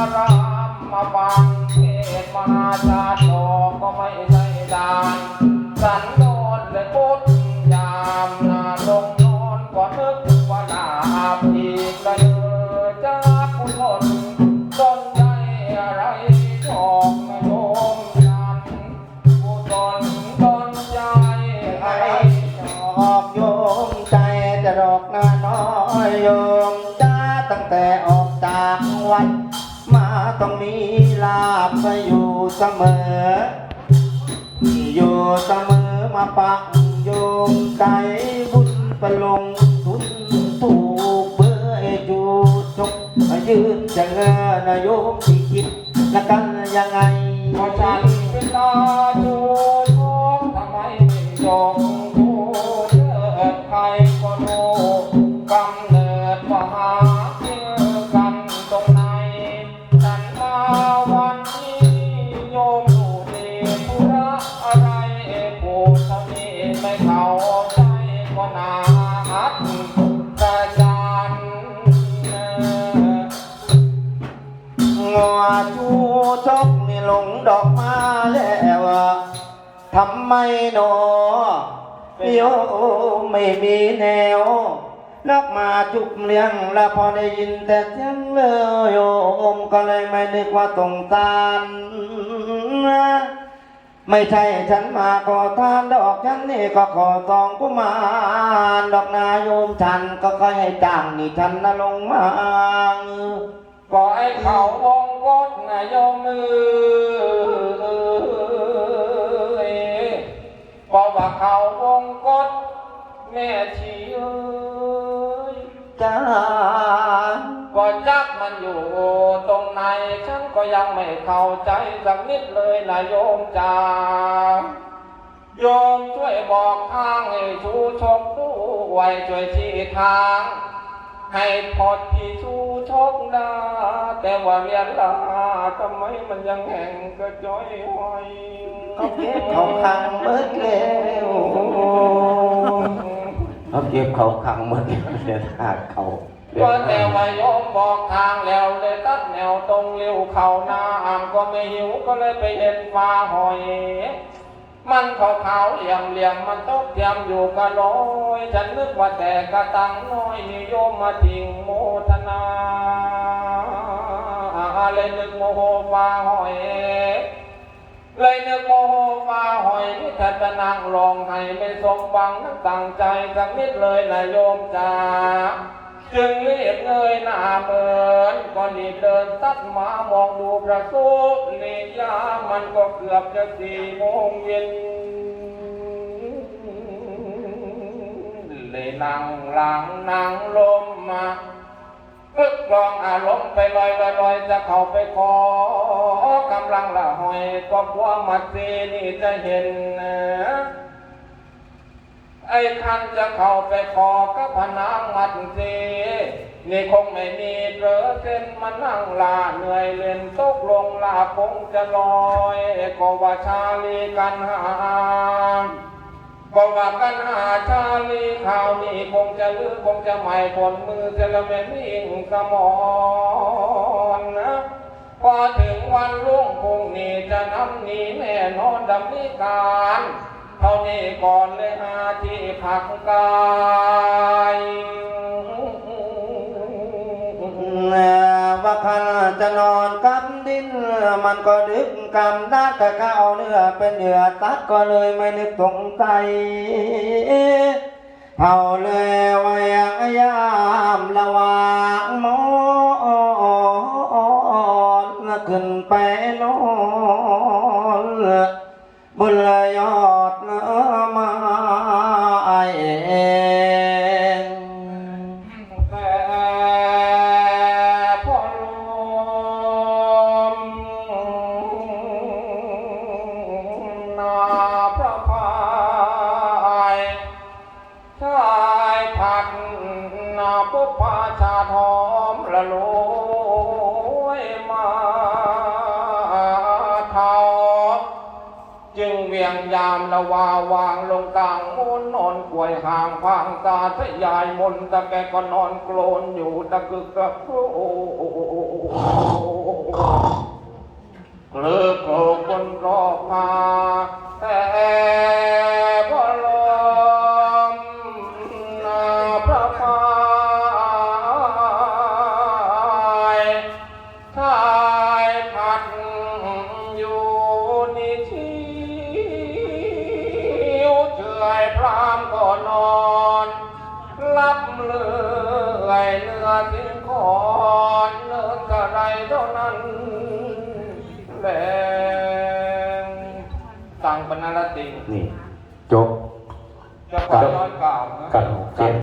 ารามมาบังเทศมหาชาติโลกก็ไม่ใช่ดานสันโดษเลยพุทธยามนาลงนอนก็นึกว่าลาบอีกละเนอจากคุณทนต้นใจอะไรชอบมาโยมจันผู้ตนต้นใจอะไรออกโยมใจจะดอกนาน ต้องมีลาบไปอยู่เสมอ อยู่เสมอมาปักโยมใจบุญประลงทุนถูกเบื่อจูจกยืนจะเงอนโยมที่คิดละกันยังไงพอฉันเป็นตา จกนี่หลงดอกมาแล้วทำไมหนอโยไม่มีแนวนักมาจุบเลี้ยงแล้วพอได้ยินแต่เสียงเลยโยมก็เลยไม่นึกว่าตรงตานไม่ใช่ฉันมาขอทานดอกฉันนี่ก็ขอซองกุมารดอกนายโยมฉันก็ค่อยให้จ้างนี่ฉันนะลงมา ก็ไอ้เขาวงกดนายโยมือบอกว่าเขาวงกดแม่ชีเอ้ยจ้าก็จักมันอยู่ตรงไหนฉันก็ยังไม่เข้าใจสักนิดเลยนะโยมจ๋าโยมช่วยบอกทางให้ชูชกด้วยช่วยชี้ทาง ให้พอดที่ชูชกได้แต่ว่าเรียนลาทำไมมันยังแห่งกระจ้อยห้อยเขาเก็บเขาขังเบิดแล้วเขาเก็บเขาขังหมดแล้วเดี๋ยวหากเขาก็แต่ว่าโยมบอกทางแล้วเลยตัดแนวตรงเลี้ยวเข้าหน้าอ่ำก็ไม่หิวก็เลยไปเห็นฟ้าหอย มันขาวขาวเหลี่ยมเหลี่ยมมันตกเทียมอยู่กะลอยฉันนึกว่าแต่กระตังน้อยนิยมมาทิ้งโมทนาเลยนึกโมโหฟ้าหอยเลยนึกโมโหฟ้าหอยนี่ถ้าจะนั่งร้องไห้ไม่สมบังนักตั้งใจสักนิดเลยนะโยมจ๋าจึงรีบเงยหน้าเหมือนก็รีบเดินตัดมามองดูพระสุนิยา มันก็เกือบจะสี่โมงเย็นเลยนั่งหลังนั่งลมมาพึกกลองอารมณ์ไปลอยลอยลอยจะเข้าไปขอกำลังละหอยก็กลัวมัดซีนี่จะเห็นนะไอ้คันจะเข้าไปขอกับพนังมัดซี นี่คงไม่มีเปลอเส้นมานั่งลาเหนื่อยเล่นตกลงลาคงจะลอยก็ว่าชาลีกันหาก็ว่ากันหาชาลีข่าวนี้คงจะลือคงจะไม่ผลมือจะละเมนิ่งสมอนนะพอถึงวันรุ่งพรุ่งนี้จะนำนีแน่นอนดำนิการเท่านี้ก่อนเลยหาที่พักกาย มันก็นึกกำนัดแต่ก็เอาเนื้อเป็นเหยื่อตัดก็เลยไม่นึกสงสัยเผาเลยว่าย่างยามระวางมอนขึ้นไปนอนบนเลย พาปุพาชาหอมละโลยมาเทาจึงเวียงยามละวาวางลงกลางมูนนอนป่วยห่างพางตาทะยายมนตะแกก็นอนโกลนอยู่ตะกึกกระโอ้เกลือโกรกบนรอบพาายพัดอยู่นิชิวเฉยพรามก็นอนลับเลื่อยเนื้อทิ้งคอนเนื้อกระไรเท่านั้นแหลงต่างบรรณาติงนี่จบจะขอย้อนกล่าวนะกันเจ็บ